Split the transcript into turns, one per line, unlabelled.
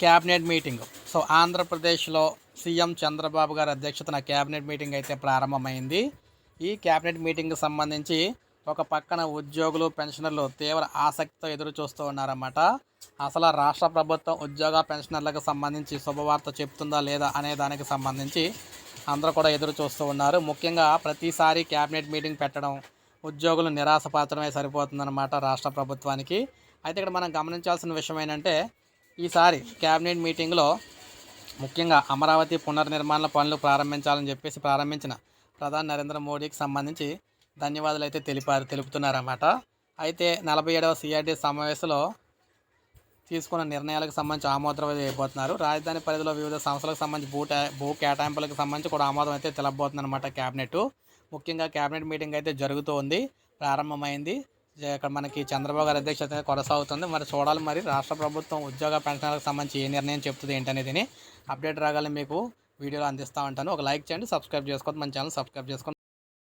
Cabinet meeting. So ఆంధ్రప్రదేశ్లో CM Chandrababu గారి అధ్యక్షతన క్యాబినెట్ మీటింగ్ అయితే ప్రారంభమైంది. ఈ క్యాబినెట్ మీటింగ్కి సంబంధించి ఒక పక్కన ఉద్యోగులు పెన్షనర్లు తీవ్ర ఆసక్తితో ఎదురు చూస్తూ ఉన్నారన్నమాట. అసలు రాష్ట్ర ప్రభుత్వం ఉద్యోగ పెన్షనర్లకు సంబంధించి శుభవార్త చెప్తుందా లేదా అనే దానికి సంబంధించి అందరూ కూడా ఎదురు చూస్తూ ఉన్నారు. ముఖ్యంగా ప్రతిసారి క్యాబినెట్ మీటింగ్ పెట్టడం ఉద్యోగులు నిరాశపాత్రమే సరిపోతుందన్నమాట రాష్ట్ర ప్రభుత్వానికి. అయితే ఇక్కడ మనం గమనించాల్సిన విషయం ఏంటంటే ఈసారి క్యాబినెట్ మీటింగ్లో ముఖ్యంగా అమరావతి పునర్నిర్మాణ పనులు ప్రారంభించాలని చెప్పేసి ప్రారంభించిన ప్రధాని నరేంద్ర మోడీకి సంబంధించి ధన్యవాదాలు అయితే తెలిపారు తెలుపుతున్నారన్నమాట. అయితే నలభై ఏడవ సిఆర్డీ సమావేశంలో తీసుకున్న నిర్ణయాలకు సంబంధించి ఆమోదం చేయబోతున్నారు రాజధాని పరిధిలో వివిధ సంస్థలకు సంబంధించి భూ భూ కేటాయింపులకు సంబంధించి కూడా ఆమోదం అయితే తెలబోతుంది అనమాట క్యాబినెట్. ముఖ్యంగా క్యాబినెట్ మీటింగ్ అయితే జరుగుతూ ఉంది ప్రారంభమైంది. ఇక్కడ మనకి చంద్రబాబు గారి అధ్యక్షత కొనసాగుతుంది. మరి చూడాలి మరి రాష్ట్ర ప్రభుత్వం ఉద్యోగ పెన్షన్లకు సంబంధించి ఏ నిర్ణయం చెప్తుంది ఏంటనేది అప్డేట్ రాగానే మీకు వీడియోలో అందిస్తూ ఉంటాను. ఒక లైక్ చేయండి సబ్స్క్రైబ్ చేసుకోవద్దు. మన ఛానల్ సబ్స్క్రైబ్ చేసుకోండి.